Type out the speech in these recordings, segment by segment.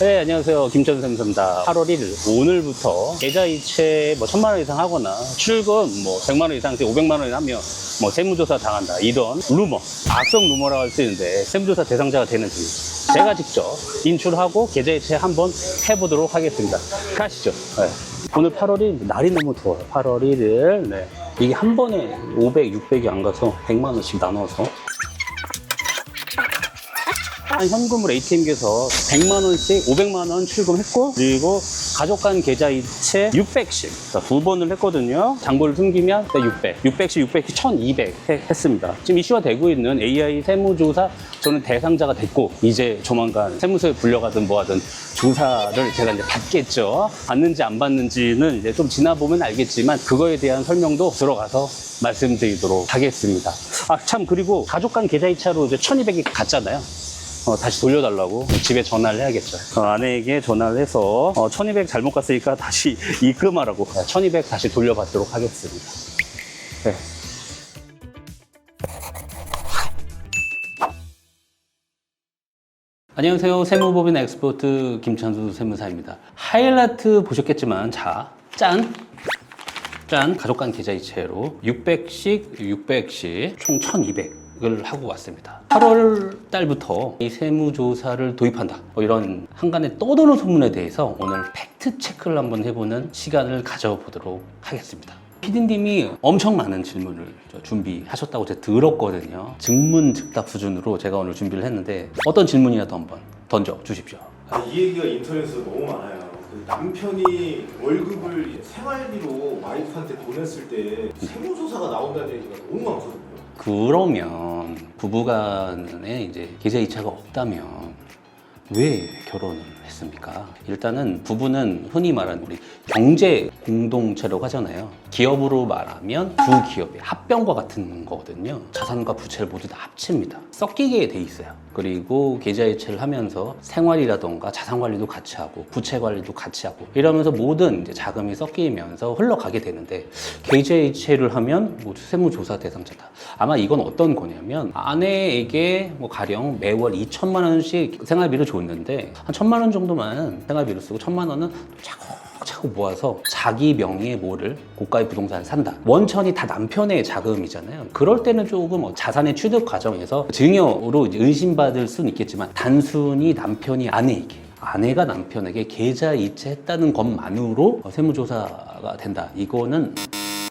네, 안녕하세요. 김전샘입니다. 8월 1일, 오늘부터 계좌이체 뭐 천만 원 이상 하거나 출금 뭐 100만 원 이상, 500만 원 하면 뭐 세무조사 당한다. 이런 루머, 악성 루머라고 할 수 있는데 세무조사 대상자가 되는지 제가 직접 인출하고 계좌이체 한번 해보도록 하겠습니다. 가시죠. 네. 오늘 8월 1일, 날이 너무 더워요. 8월 1일. 네. 이게 한 번에 500, 600이 안 가서 100만 원씩 나눠서 한 현금으로 ATM기에서 100만 원씩 500만 원 출금했고 그리고 가족 간 계좌 이체 600씩 두 번을 했거든요. 장부를 숨기면 600, 600씩 600씩 1200 해- 했습니다. 지금 이슈가 되고 있는 AI 세무조사 저는 대상자가 됐고 이제 조만간 세무서에 불려가든 뭐하든 조사를 제가 이제 받겠죠. 받는지 안 받는지는 이제 좀 지나보면 알겠지만 그거에 대한 설명도 들어가서 말씀드리도록 하겠습니다. 아 참 그리고 가족 간 계좌 이체로 이제 1200이 갔잖아요. 어, 다시 돌려달라고 집에 전화를 해야겠죠. 어, 아내에게 전화를 해서 어, 1200 잘못 갔으니까 다시 입금하라고 1200 다시 돌려받도록 하겠습니다. 네. 안녕하세요. 세무법인 엑스포트 김찬수 세무사입니다. 하이라이트 보셨겠지만 자, 짠! 짠! 가족 간 계좌이체로 600씩, 600씩 총 1200 을 하고 왔습니다. 8월 달부터 이 세무조사를 도입한다. 뭐 이런 한간에 떠도는 소문에 대해서 오늘 팩트 체크를 한번 해보는 시간을 가져보도록 하겠습니다. 피디님이 엄청 많은 질문을 저 준비하셨다고 제가 들었거든요. 증문 즉답 수준으로 제가 오늘 준비를 했는데 어떤 질문이라도 한번 던져 주십시오. 아, 이 얘기가 인터넷에서 너무 많아요. 그 남편이 월급을 생활비로 와이프한테 보냈을 때 세무조사가 나온다는 얘기가 너무 많거든요. 그러면 부부간에 이제 계좌 이체가 없다면 왜 결혼을 했습니까? 일단은 부부는 흔히 말하는 우리 경제 공동체라고 하잖아요. 기업으로 말하면 두 기업의 합병과 같은 거거든요. 자산과 부채를 모두 다 합칩니다. 섞이게 돼 있어요. 그리고 계좌 이체를 하면서 생활이라던가 자산 관리도 같이 하고 부채 관리도 같이 하고 이러면서 모든 자금이 섞이면서 흘러가게 되는데 계좌 이체를 하면 모두 세무조사 대상자다. 아마 이건 어떤 거냐면 아내에게 뭐 가령 매월 2천만 원씩 생활비를 줬는데 한 천만 원 정도만 생활비로 쓰고 천만 원은 또 차곡차곡 모아서 자기 명의의 뭐를 고가의 부동산을 산다. 원천이 다 남편의 자금이잖아요. 그럴 때는 조금 뭐 자산의 취득 과정에서 증여로 의심받을 수는 있겠지만 단순히 남편이 아내에게 아내가 남편에게 계좌 이체했다는 것만으로 세무조사가 된다. 이거는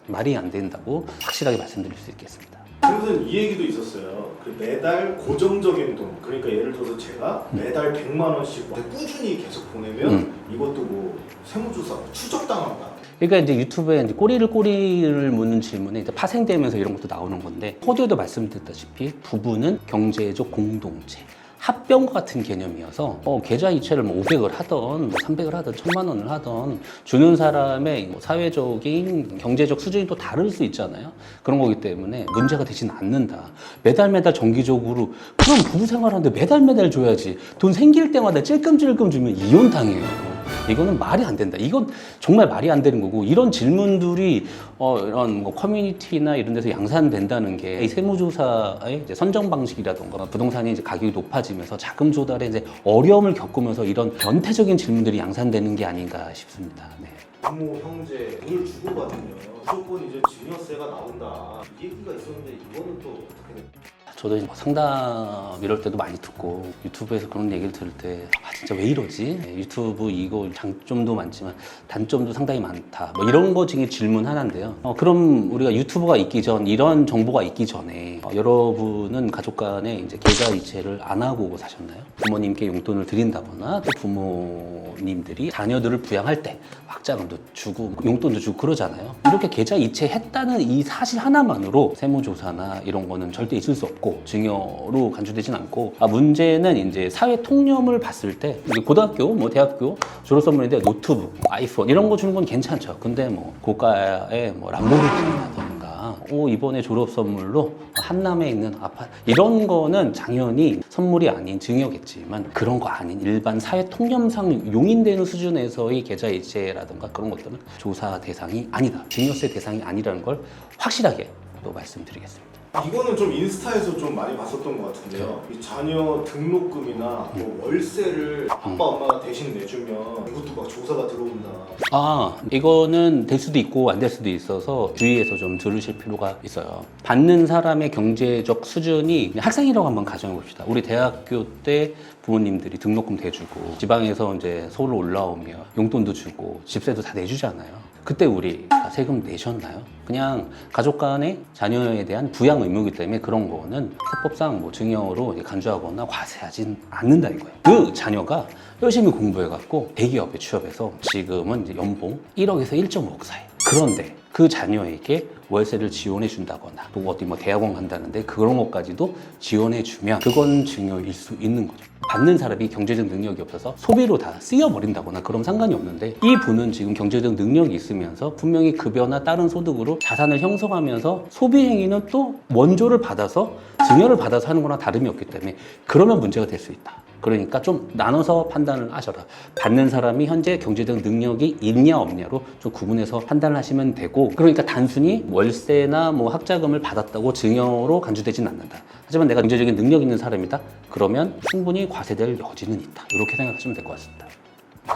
말이 안 된다고 확실하게 말씀드릴 수 있겠습니다. 그래서 이 얘기도 있었어요. 그 매달 고정적인 돈, 그러니까 예를 들어서 제가 매달 100만 원씩 꾸준히 계속 보내면 음. 이것도 뭐 세무조사 추적당한다. 그러니까 이제 유튜브에 이제 꼬리를 꼬리를 묻는 질문에 이제 파생되면서 이런 것도 나오는 건데 호주에도 말씀드렸다시피 부부는 경제적 공동체. 합병과 같은 개념이어서 어, 계좌 이체를 뭐 500을 하던 뭐 300을 하던 1000만 원을 하던 주는 사람의 뭐 사회적인 경제적 수준이 또 다를 수 있잖아요. 그런 거기 때문에 문제가 되진 않는다. 매달 매달 정기적으로 그럼 부부 생활하는데 매달 매달 줘야지. 돈 생길 때마다 찔끔찔끔 주면 이혼 당해요. 이거는 말이 안 된다. 이건 정말 말이 안 되는 거고 이런 질문들이 어, 이런 뭐 커뮤니티나 이런 데서 양산된다는 게 이 세무조사의 이제 선정 방식이라던가 부동산이 이제 가격이 높아지면서 자금 조달에 이제 어려움을 겪으면서 이런 변태적인 질문들이 양산되는 게 아닌가 싶습니다. 네. 부모, 형제 돈을 주고받으면 무조건 이제 증여세가 나온다. 이 얘기가 있었는데 이거는 또 어떻게 됩니까? 저도 상담 이럴 때도 많이 듣고 유튜브에서 그런 얘기를 들을 때 아, 진짜 왜 이러지? 네, 유튜브 이거 장점도 많지만 단점도 상당히 많다. 뭐 이런 거 중에 질문 하나인데요. 어, 그럼 우리가 유튜브가 있기 전 이런 정보가 있기 전에 어, 여러분은 가족 간에 이제 계좌 이체를 안 하고 사셨나요? 부모님께 용돈을 드린다거나 또 부모님들이 자녀들을 부양할 때 학자금도 주고 용돈도 주고 그러잖아요. 이렇게 계좌 이체했다는 이 사실 하나만으로 세무조사나 이런 거는 절대 있을 수 없고 증여로 간주되진 않고 아, 문제는 이제 사회 통념을 봤을 때 고등학교 뭐 대학교 졸업 선물인데 노트북, 아이폰 이런 거 주는 건 괜찮죠. 근데 뭐 고가의 뭐 람보르기니라던가 오 이번에 졸업 선물로 한남에 있는 아파트 이런 거는 당연히 선물이 아닌 증여겠지만 그런 거 아닌 일반 사회 통념상 용인되는 수준에서의 계좌 이체라든가 그런 것들은 조사 대상이 아니다 증여세 대상이 아니라는 걸 확실하게 또 말씀드리겠습니다. 이거는 좀 인스타에서 좀 많이 봤었던 것 같은데요. 이 자녀 등록금이나 뭐 월세를 아빠 엄마가 대신 내주면 이것도 막 조사가 들어온다. 아, 이거는 될 수도 있고 안 될 수도 있어서 주의해서 좀 들으실 필요가 있어요. 받는 사람의 경제적 수준이 그냥 학생이라고 한번 가정해 봅시다. 우리 대학교 때 부모님들이 등록금 대주고 지방에서 이제 서울로 올라오면 용돈도 주고 집세도 다 내주잖아요. 그때 우리 다 세금 내셨나요? 그냥 가족 간의 자녀에 대한 부양 의무이기 때문에 그런 거는 세법상 뭐 증여로 간주하거나 과세하진 않는다 이거예요. 그 자녀가 열심히 공부해갖고 대기업에 취업해서 지금은 연봉 1억에서 1.5억 사이. 그런데 그 자녀에게 월세를 지원해 준다거나 또 어디 뭐 대학원 간다는데 그런 것까지도 지원해 주면 그건 증여일 수 있는 거죠. 받는 사람이 경제적 능력이 없어서 소비로 다 쓰여버린다거나 그럼 상관이 없는데 이 분은 지금 경제적 능력이 있으면서 분명히 급여나 다른 소득으로 자산을 형성하면서 소비 행위는 또 원조를 받아서 증여를 받아서 하는 거나 다름이 없기 때문에 그러면 문제가 될 수 있다. 그러니까 좀 나눠서 판단을 하셔라. 받는 사람이 현재 경제적 능력이 있냐 없냐로 좀 구분해서 판단을 하시면 되고 그러니까 단순히 월세나 뭐 학자금을 받았다고 증여로 간주되진 않는다. 하지만 내가 경제적인 능력 있는 사람이다. 그러면 충분히 과세될 여지는 있다. 이렇게 생각하시면 될 것 같습니다.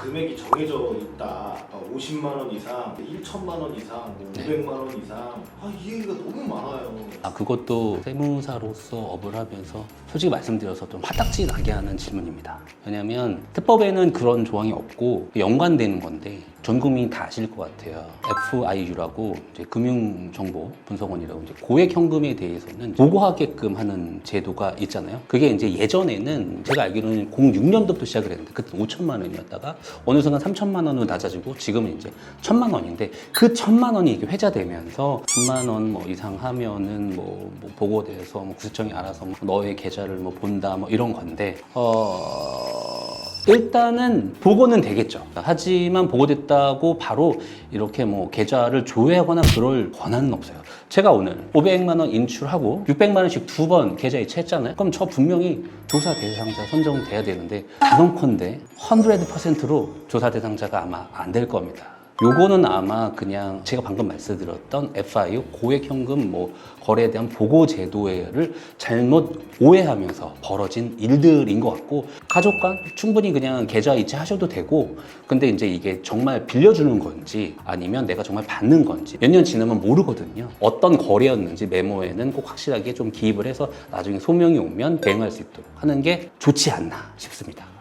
금액이 정해져 있다. 50만 원 이상, 1천만 원 이상, 뭐 네. 500만 원 이상. 아, 이 얘기가 너무 많아요. 아 그것도 세무사로서 업을 하면서 솔직히 말씀드려서 좀 화딱지 나게 하는 질문입니다. 왜냐하면 특법에는 그런 조항이 없고 연관되는 건데 전 국민이 다 아실 것 같아요. FIU라고 이제 금융정보 분석원이라고 이제 고액 현금에 대해서는 보고하게끔 하는 제도가 있잖아요. 그게 이제 예전에는 제가 알기로는 06년도부터 시작을 했는데 그때 5천만 원이었다가 어느 순간 3천만 원으로 낮아지고 지금은 이제 천만 원인데 그 천만 원이 이게 회자되면서 천만 원 뭐 이상 하면은 뭐, 뭐 보고돼서 뭐 구세청이 알아서 뭐 너의 계좌를 뭐 본다 뭐 이런 건데 어 일단은 보고는 되겠죠. 하지만 보고됐다고 바로 이렇게 뭐 계좌를 조회하거나 그럴 권한은 없어요. 제가 오늘 500만 원 인출하고 600만 원씩 두 번 계좌 이체했잖아요. 그럼 저 분명히 조사 대상자 선정돼야 되는데 단언컨대 100%로 조사 대상자가 아마 안 될 겁니다. 요거는 아마 그냥 제가 방금 말씀드렸던 FIU 고액 현금 뭐 거래에 대한 보고 제도를 잘못 오해하면서 벌어진 일들인 것 같고 가족 간 충분히 그냥 계좌 이체하셔도 되고 근데 이제 이게 정말 빌려주는 건지 아니면 내가 정말 받는 건지 몇 년 지나면 모르거든요 어떤 거래였는지 메모에는 꼭 확실하게 좀 기입을 해서 나중에 소명이 오면 대응할 수 있도록 하는 게 좋지 않나 싶습니다 네.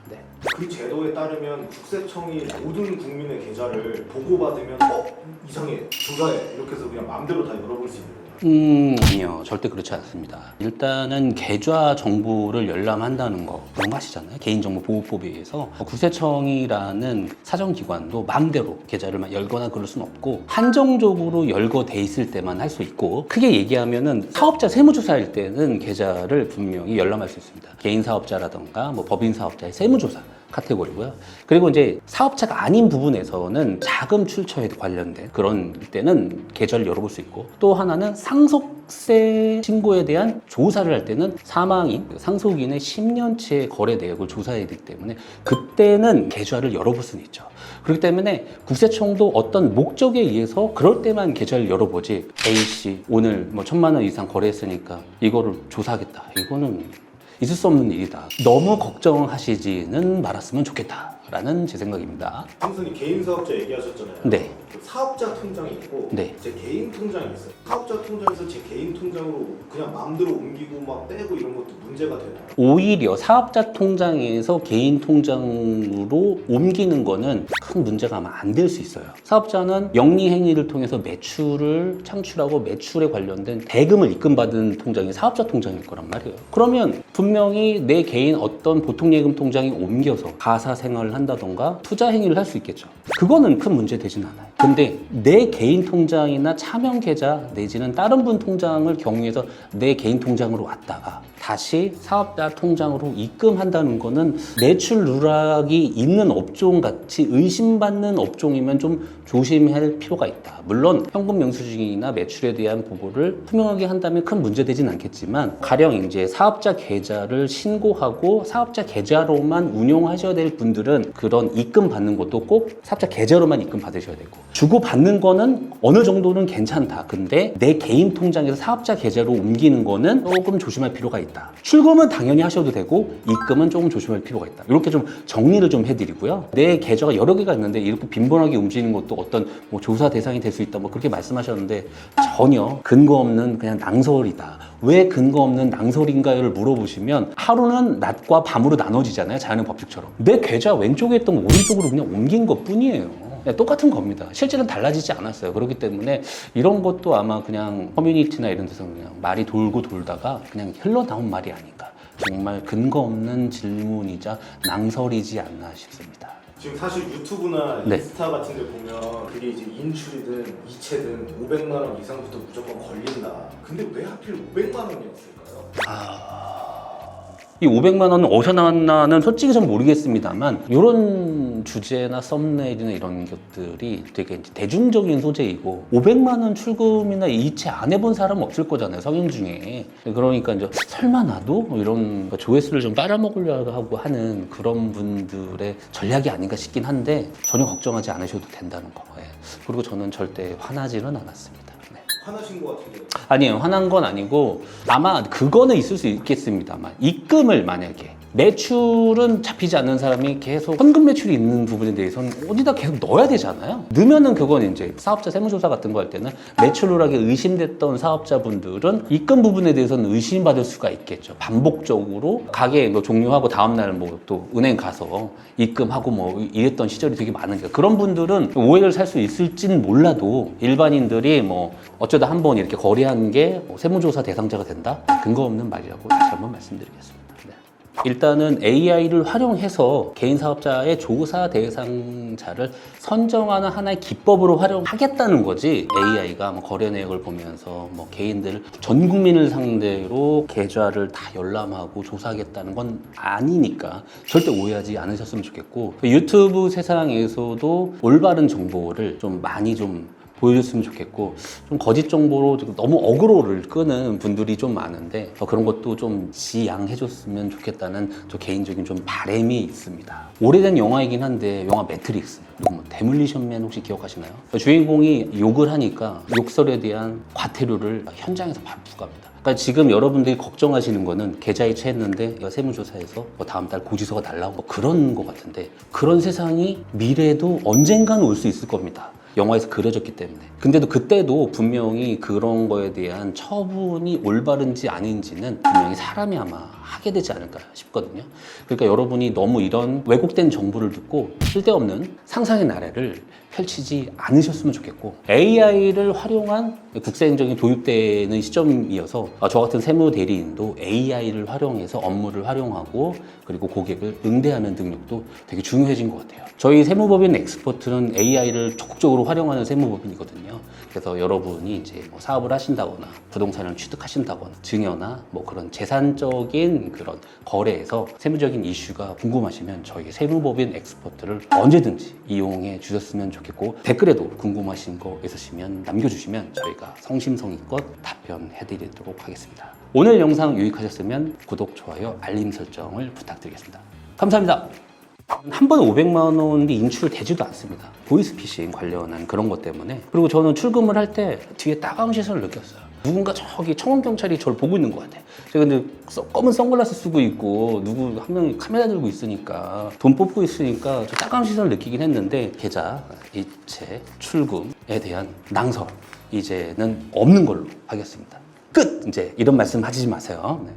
그 제도에 따르면 국세청이 모든 국민의 계좌를 보고받으면 어? 이상해. 조사해. 이렇게 해서 그냥 마음대로 다 열어볼 수 있는. 음, 아니요. 절대 그렇지 않습니다. 일단은 계좌 정보를 열람한다는 거, 아시잖아요. 개인정보보호법에 의해서. 구세청이라는 사정기관도 마음대로 계좌를 막 열거나 그럴 수는 없고, 한정적으로 열거돼 있을 때만 할 수 있고, 크게 얘기하면은 사업자 세무조사일 때는 계좌를 분명히 열람할 수 있습니다. 개인 사업자라던가, 뭐 법인 사업자의 세무조사. 카테고리고요. 그리고 이제 사업자가 아닌 부분에서는 자금 출처에 관련된 그런 때는 계좌를 열어볼 수 있고 또 하나는 상속세 신고에 대한 조사를 할 때는 사망인 상속인의 10년치의 거래 내역을 조사해야 되기 때문에 그때는 계좌를 열어볼 수는 있죠. 그렇기 때문에 국세청도 어떤 목적에 의해서 그럴 때만 계좌를 열어보지 A 씨 오늘 뭐 천만 원 이상 거래했으니까 이거를 조사하겠다. 이거는 있을 수 없는 일이다. 너무 걱정하시지는 말았으면 좋겠다라는 제 생각입니다. 형수님 개인 사업자 얘기하셨잖아요. 네. 그 사업자 통장이 있고 네. 제 개인 통장이 있어요. 사업자 통장에서 제 개인 통장으로 그냥 마음대로 옮기고 막 빼고 이런 것도 문제가 되나요? 오히려 사업자 통장에서 개인 통장으로 옮기는 거는 큰 문제가 아마 안 될 수 있어요. 사업자는 영리 행위를 통해서 매출을 창출하고 매출에 관련된 대금을 입금받은 통장이 사업자 통장일 거란 말이에요. 그러면 분명히 내 개인 어떤 보통 예금 통장에 옮겨서 가사 생활을 한다던가 투자 행위를 할 수 있겠죠. 그거는 큰 문제 되진 않아요. 근데 내 개인 통장이나 차명 계좌 내지는 다른 분 통장을 경유해서 내 개인 통장으로 왔다가 다시 사업자 통장으로 입금한다는 거는 매출 누락이 있는 업종 같이 의심받는 업종이면 좀 조심할 필요가 있다. 물론 현금 영수증이나 매출에 대한 보고를 투명하게 한다면 큰 문제되진 않겠지만 가령 이제 사업자 계좌를 신고하고 사업자 계좌로만 운용하셔야 될 분들은 그런 입금 받는 것도 꼭 사업자 계좌로만 입금 받으셔야 되고 주고 받는 거는 어느 정도는 괜찮다. 근데 내 개인 통장에서 사업자 계좌로 옮기는 거는 조금 조심할 필요가 있다. 출금은 당연히 하셔도 되고 입금은 조금 조심할 필요가 있다. 이렇게 좀 정리를 좀 해드리고요. 내 계좌가 여러 개가 있는데 이렇게 빈번하게 움직이는 것도 어떤 뭐 조사 대상이 될 수 있다. 뭐 그렇게 말씀하셨는데 전혀 근거 없는 그냥 낭설이다. 왜 근거 없는 낭설인가요를 물어보시면 하루는 낮과 밤으로 나눠지잖아요. 자연의 법칙처럼. 내 계좌 왼쪽에 있던 거 오른쪽으로 그냥 옮긴 것 뿐이에요. 네, 똑같은 겁니다. 실제는 달라지지 않았어요. 그렇기 때문에 이런 것도 아마 그냥 커뮤니티나 이런 데서 그냥 말이 돌고 돌다가 그냥 흘러나온 말이 아닌가. 정말 근거 없는 질문이자 낭설이지 않나 싶습니다. 지금 사실 유튜브나 네. 인스타 같은 데 보면 그게 이제 인출이든 이체든 500만 원 이상부터 무조건 걸린다. 근데 왜 하필 500만 원이었을까요? 이 500만 원은 어디서 나왔나는 솔직히 좀 모르겠습니다만 이런 주제나 썸네일이나 이런 것들이 되게 대중적인 소재이고 500만 원 출금이나 이체 안 해본 사람 없을 거잖아요 성인 중에 그러니까 이제 설마 나도 뭐 이런 조회수를 좀 빨아먹으려고 하고 하는 그런 분들의 전략이 아닌가 싶긴 한데 전혀 걱정하지 않으셔도 된다는 거 예. 그리고 저는 절대 화나지는 않았습니다 네. 화나신 것 같은데 아니에요. 화난 건 아니고 아마 그거는 있을 수 있겠습니다만 입금을 만약에 매출은 잡히지 않는 사람이 계속 현금 매출이 있는 부분에 대해서는 어디다 계속 넣어야 되잖아요. 넣으면은 그건 이제 사업자 세무조사 같은 거 할 때는 매출 누락에 의심됐던 사업자분들은 입금 부분에 대해서는 의심받을 수가 있겠죠. 반복적으로 가게 뭐 종료하고 다음날 뭐 또 은행 가서 입금하고 뭐 이랬던 시절이 되게 많으니까 그런 분들은 오해를 살 수 있을진 몰라도 일반인들이 뭐 어 쩌다 한 번 이렇게 거래한 게뭐 세무조사 대상자가 된다? 근거 없는 말이라고 다시 한번 말씀드리겠습니다. 네. 일단은 AI를 활용해서 개인 사업자의 조사 대상자를 선정하는 하나의 기법으로 활용하겠다는 거지 AI가 뭐 거래 내역을 보면서 뭐 개인들 전 국민을 상대로 계좌를 다 열람하고 조사하겠다는 건 아니니까 절대 오해하지 않으셨으면 좋겠고 유튜브 세상에서도 올바른 정보를 좀 많이 좀 보여줬으면 좋겠고 좀 거짓 정보로 너무 어그로를 끄는 분들이 좀 많은데 어, 그런 것도 좀 지양해줬으면 좋겠다는 저 개인적인 좀 바람이 있습니다. 오래된 영화이긴 한데 영화 매트릭스 뭐 데몰리션맨 혹시 기억하시나요? 주인공이 욕을 하니까 욕설에 대한 과태료를 현장에서 바로 부과합니다. 그러니까 지금 여러분들이 걱정하시는 거는 계좌 이체했는데 이거 세무조사에서 뭐 다음 달 고지서가 날라오고 뭐 그런 거 같은데 그런 세상이 미래에도 언젠가는 올 수 있을 겁니다. 영화에서 그려졌기 때문에. 근데도 그때도 분명히 그런 거에 대한 처분이 올바른지 아닌지는 분명히 사람이 아마 하게 되지 않을까 싶거든요. 그러니까 여러분이 너무 이런 왜곡된 정보를 듣고 쓸데없는 상상의 나래를 펼치지 않으셨으면 좋겠고 AI를 활용한 국세행정이 도입되는 시점이어서 아, 저 같은 세무 대리인도 AI를 활용해서 업무를 활용하고 그리고 고객을 응대하는 능력도 되게 중요해진 것 같아요. 저희 세무법인 엑스퍼트는 AI를 적극적으로 활용하는 세무법인이거든요. 그래서 여러분이 이제 뭐 사업을 하신다거나 부동산을 취득하신다거나 증여나 뭐 그런 재산적인 그런 거래에서 세무적인 이슈가 궁금하시면 저희 세무법인 엑스퍼트를 언제든지 이용해 주셨으면 좋겠 고 댓글에도 궁금하신 거 있으시면 남겨주시면 저희가 성심성의껏 답변해 드리도록 하겠습니다. 오늘 영상 유익하셨으면 구독, 좋아요, 알림 설정을 부탁드리겠습니다. 감사합니다. 한 번에 500만 원이 인출되지도 않습니다. 보이스피싱 관련한 그런 것 때문에. 그리고 저는 출금을 할 때 뒤에 따가운 시선을 느꼈어요. 누군가 저기 청원 경찰이 저를 보고 있는 것 같아. 제가 근데 써- 검은 선글라스 쓰고 있고 누구 한 명이 카메라 들고 있으니까 돈 뽑고 있으니까 저 따가운 시선을 느끼긴 했는데 계좌 이체 출금에 대한 낭설 이제는 없는 걸로 하겠습니다. 끝 이제 이런 말씀 하시지 마세요. 네.